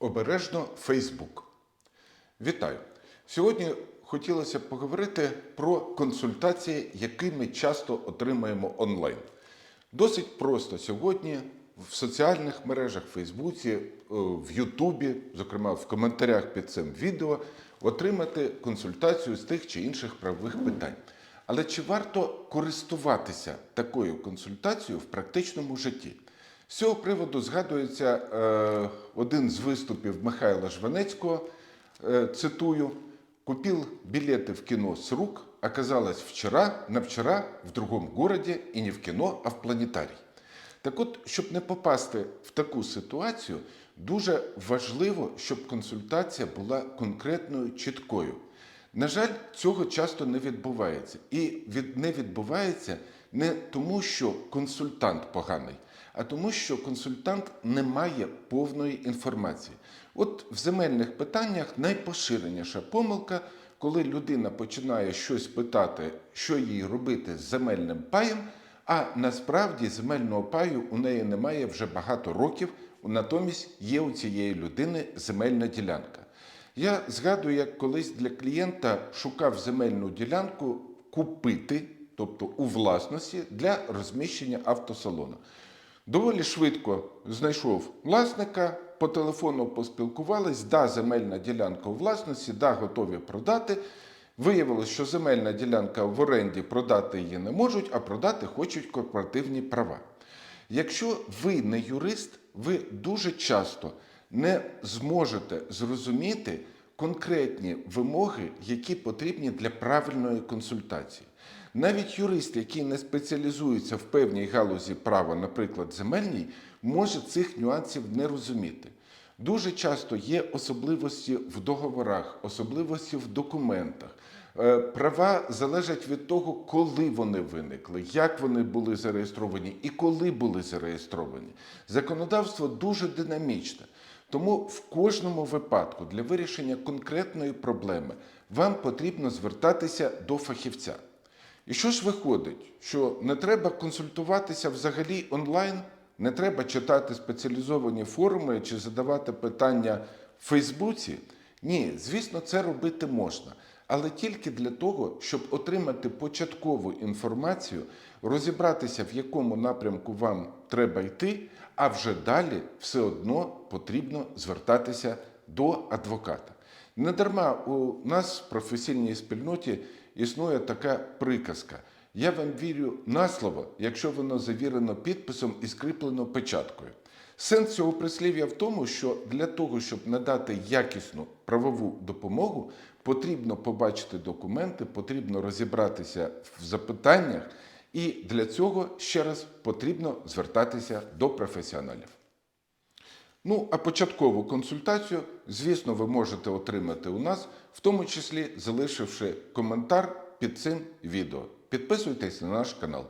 Обережно Фейсбук. Вітаю! Сьогодні хотілося б поговорити про консультації, які ми часто отримаємо онлайн. Досить просто сьогодні в соціальних мережах, в Фейсбуці, е, в Ютубі, зокрема в коментарях під цим відео, отримати консультацію з тих чи інших правових питань. Але чи варто користуватися такою консультацією в практичному житті? З цього приводу згадується е, один з виступів Михайла Жванецького. Е, цитую: купил билеты в кино с рук, оказалось вчера, на вчера в другом городе и не в кіно, а в планетарій. Так от, щоб не попасти в таку ситуацію, дуже важливо, щоб консультація була конкретною, чіткою. На жаль, цього часто не відбувається. І від, не відбувається не тому, що консультант поганий, а тому, що консультант не має повної інформації. От в земельних питаннях найпоширеніша помилка, коли людина починає щось питати, що їй робити з земельним паєм, а насправді земельного паю у неї немає вже багато років, натомість є у цієї людини земельна ділянка. Я згадую, як колись для клієнта шукав земельну ділянку купити, тобто у власності, для розміщення автосалону. Доволі швидко знайшов власника, по телефону поспілкувались, да, земельна ділянка у власності, да, готові продати. Виявилось, що земельна ділянка в оренді продати її не можуть, а продати хочуть корпоративні права. Якщо ви не юрист, ви дуже часто не зможете зрозуміти конкретні вимоги, які потрібні для правильної консультації. Навіть юрист, який не спеціалізується в певній галузі права, наприклад, земельній, може цих нюансів не розуміти. Дуже часто є особливості в договорах, особливості в документах. Е, Права залежать від того, коли вони виникли, як вони були зареєстровані і коли були зареєстровані. Законодавство дуже динамічне. Тому в кожному випадку для вирішення конкретної проблеми вам потрібно звертатися до фахівця. І що ж виходить, що не треба консультуватися взагалі онлайн, не треба читати спеціалізовані форуми чи задавати питання в Фейсбуці? Ні, звісно, це робити можна, але тільки для того, щоб отримати початкову інформацію, розібратися, в якому напрямку вам треба йти, а вже далі все одно потрібно звертатися до адвоката. Недарма у нас в професійній спільноті існує така приказка. Я вам вірю на слово, якщо воно завірено підписом і скріплено печаткою. Сенс цього прислів'я в тому, що для того, щоб надати якісну правову допомогу, потрібно побачити документи, потрібно розібратися в запитаннях, і для цього ще раз потрібно звертатися до професіоналів. Ну, а початкову консультацію, звісно, ви можете отримати у нас, в тому числі залишивши коментар під цим відео. Підписуйтесь на наш канал.